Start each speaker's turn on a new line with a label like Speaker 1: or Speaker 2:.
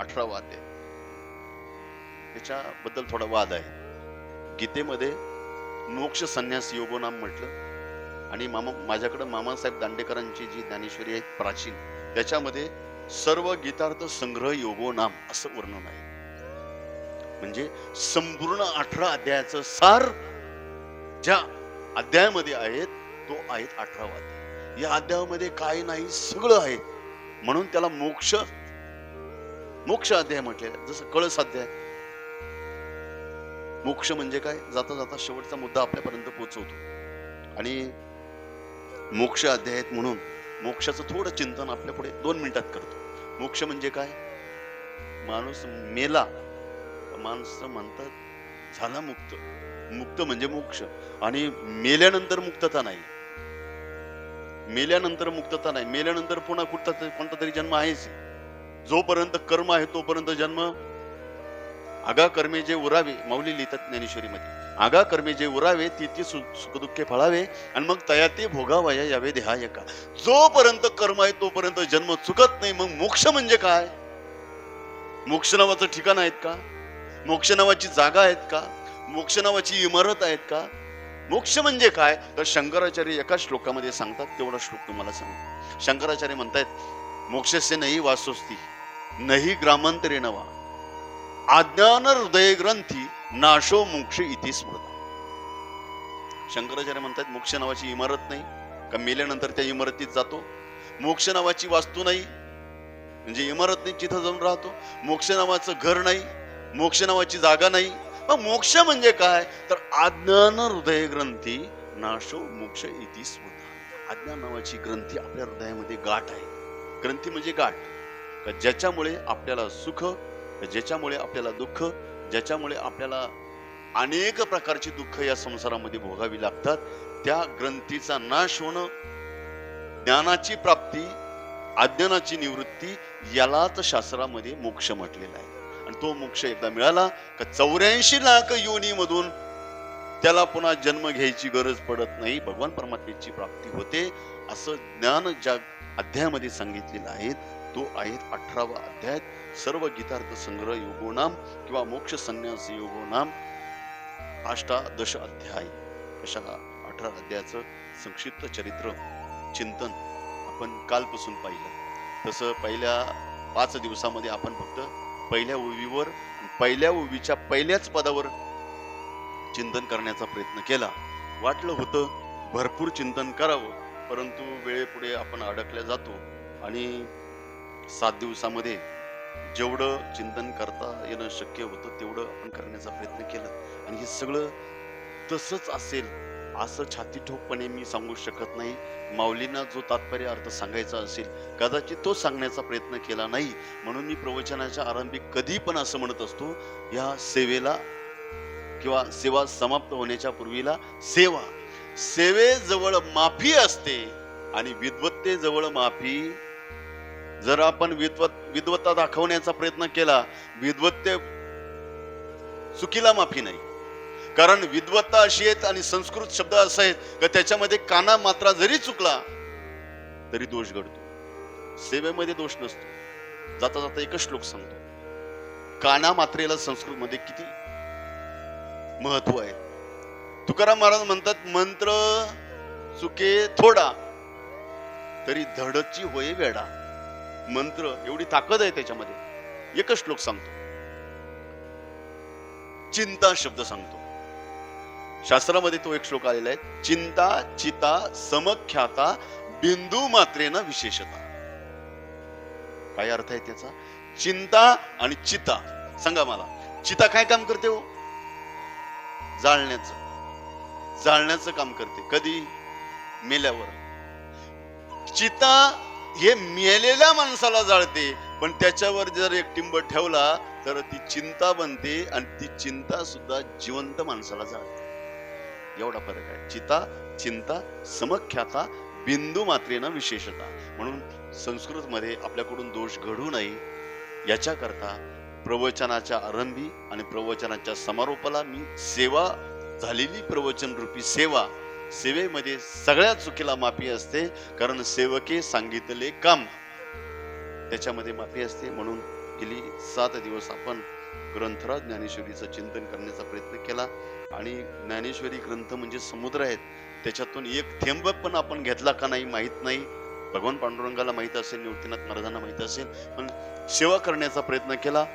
Speaker 1: अठरावा अध्याय त्याच्याबद्दल थोडा वाद आहे. गीतेमध्ये मोक्ष संन्यास योगोनाम म्हटलं. आणि मामा माझ्याकडं मामासाहेब दांडेकरांची जी ज्ञानेश्वरी आहे प्राचीन त्याच्यामध्ये सर्व गीतार्थ संग्रह योगोनाम असं वर्णन आहे. म्हणजे संपूर्ण अठरा अध्यायाचं सार ज्या अध्यायामध्ये आहेत तो आहेत अठरावा अध्याय या अध्यायामध्ये काय नाही सगळं आहे. म्हणून त्याला मोक्ष मोक्ष अध्याय म्हटलेला आहे. जसं कळस अध्याय. मोक्ष म्हणजे काय? जाता जाता शेवटचा मुद्दा आपल्यापर्यंत पोहोचवतो. आणि मोक्ष अध्याय आहेत म्हणून मोक्षाचं थोडं चिंतन आपल्या पुढे दोन मिनिटात करतो. मोक्ष म्हणजे काय? माणूस मेला. माणसं म्हणतात झाला मुक्त. मुक्त म्हणजे मोक्ष. आणि मेल्यानंतर मुक्तता नाही. मेल्यानंतर मुक्तता नाही. मेल्यानंतर पुन्हा कुठता तरी- कोणता तरी जन्म आहेच. जोपर्यंत कर्म आहे तोपर्यंत जन्म. आगा कर्मे जे उरावे माऊली लिहितात ज्ञानेश्वरीमध्ये. आगा कर्मे जे उरावे ती ती सु- सुखदुःखे फळावे आणि मग तया ते भोगावया यावे देहाय का जोपर्यंत कर्म आहे तोपर्यंत जन्म चुकत नाही मग मोक्ष म्हणजे काय? मोक्ष नावाचं ठिकाण आहेत का? मोक्ष नावाची जागा आहेत का? मोक्ष नावाची इमारत आहेत का? मोक्ष म्हणजे काय? तर शंकराचार्य एका श्लोकामध्ये सांगतात तेवढा श्लोक तुम्हाला सांगतो. शंकराचार्य म्हणतायत मोक्षस्य नाही वासोस्ती नाही ग्रामांतरे नवा. अज्ञान हृदय ग्रंथी नाशो मोक्ष इति स्मृता. शंकराचार्य म्हणतात मोक्ष नावाची इमारत नाही का मेल्यानंतर त्या इमारतीत जातो. मोक्ष नावाची वास्तू नाही म्हणजे इमारत नाही तिथं जाऊन राहतो. मोक्ष नावाचं घर नाही मोक्ष नावाची जागा नाही. मग मोक्ष म्हणजे काय? तर अज्ञान हृदय ग्रंथी नाशो मोक्ष इति स्मृता. अज्ञान नावाची ग्रंथी आपल्या हृदयामध्ये गाठ आहे. ग्रंथी म्हणजे गाठ. का ज्याच्यामुळे आपल्याला सुख ज्याच्यामुळे आपल्याला दुःख ज्याच्यामुळे आपल्याला अनेक प्रकारची दुःख या संसारामध्ये भोगावी लागतात त्या ग्रंथीचा नाश होणं ज्ञानाची प्राप्ती अज्ञानाची निवृत्ती यालाच शास्त्रामध्ये मोक्ष म्हटलेला आहे. आणि तो मोक्ष एकदा मिळाला का चौऱ्याऐंशी लाख योनीमधून त्याला पुन्हा जन्म घ्यायची गरज पडत नाही. भगवान परमात्मेची प्राप्ती होते असं ज्ञान ज्या अध्यायामध्ये सांगितलेलं आहे तो आहे अठरावा अध्याय. सर्व गीतार्थ संग्रह योगोनाम किंवा मोक्ष संन्यास योगोनाम अष्टादश अध्याय. अशा अठरा अध्यायाचं संक्षिप्त चरित्र चिंतन आपण कालपासून पाहिलं. तसं पहिल्या पाच दिवसामध्ये आपण फक्त पहिल्या ओवीवर पहिल्या ओवीच्या पहिल्याच पदावर चिंतन करण्याचा प्रयत्न केला. वाटलं होतं भरपूर चिंतन करावं परंतु वेळेपुढे आपण अडकल्या जातो आणि सात दिवसामध्ये जेवढं चिंतन करता येणं शक्य होतं तेवढं आपण करण्याचा प्रयत्न केला. आणि हे सगळं तसंच असेल असं छाती ठोकपणे मी सांगू शकत नाही. माऊलींना जो तात्पर्य अर्थ सांगायचा असेल कदाचित तो सांगण्याचा प्रयत्न केला नाही. म्हणून मी प्रवचनाच्या आरंभी कधी पण असं म्हणत असतो या सेवेला किंवा सेवा समाप्त होण्याच्या पूर्वीला सेवा. सेवेजवळ माफी असते आणि विद्वत्तेजवळ माफी. जर आपण विद्वत विद्वत्ता दाखवण्याचा प्रयत्न केला विद्वत्ते चुकीला माफी नाही. कारण विद्वत्ता अशी आहेत आणि संस्कृत शब्द असा आहेत का त्याच्यामध्ये काना मात्रा जरी चुकला तरी दोष घडतो. सेवेमध्ये दोष नसतो. जाता जाता एकच श्लोक सांगतो. काना मात्रेला संस्कृतमध्ये किती महत्त्व आहे. तुकाराम महाराज म्हणतात मंत्र चुके थोडा तरी धडची होय वेडा. मंत्र एवढी ताकद आहे त्याच्यामध्ये. एकच श्लोक सांगतो. चिंता शब्द सांगतो. शास्त्रामध्ये तो एक श्लोक आलेला आहे चिंता चिता समख्याता बिंदू मात्रेनं विशेषता. काय अर्थ आहे त्याचा? चिंता आणि चिता. सांगा मला. चिता काय काम करते हो? जाळण्याचं. जाळण्याचं काम करते. कधी? मेल्यावर. चिता हे मेलेल्या माणसाला जाळते पण त्याच्यावर जर एक टिंब ठेवला तर ती चिंता बनते आणि ती चिंता सुद्धा जिवंत माणसाला जाळते. एवढा फरक आहे. चिता चिंता समख्याता बिंदू मात्रेनं विशेषता. म्हणून संस्कृतमध्ये आपल्याकडून दोष घडू नये याच्याकरता प्रवचनाच्या आरंभी आणि प्रवचनाच्या समारोपाला मी सेवा झालेली प्रवचन रूपी सेवा सेवेमध्ये सगळ्या चुकीला माफी असते कारण सेवके सांगितले काम. त्याच्यामध्ये माफी असते म्हणून गेली सात दिवस आपण ग्रंथराज ज्ञानेश्वरीचं चिंतन करण्याचा प्रयत्न केला. आणि ज्ञानेश्वरी ग्रंथ म्हणजे समुद्र आहेत. त्याच्यातून एक थेंब पण आपण घेतला का नाही माहीत नाही. भगवान पांडुरंगाला माहीत असेल निवृत्तीनाथ महाराजांना माहीत असेल. पण सेवा करण्याचा प्रयत्न केला.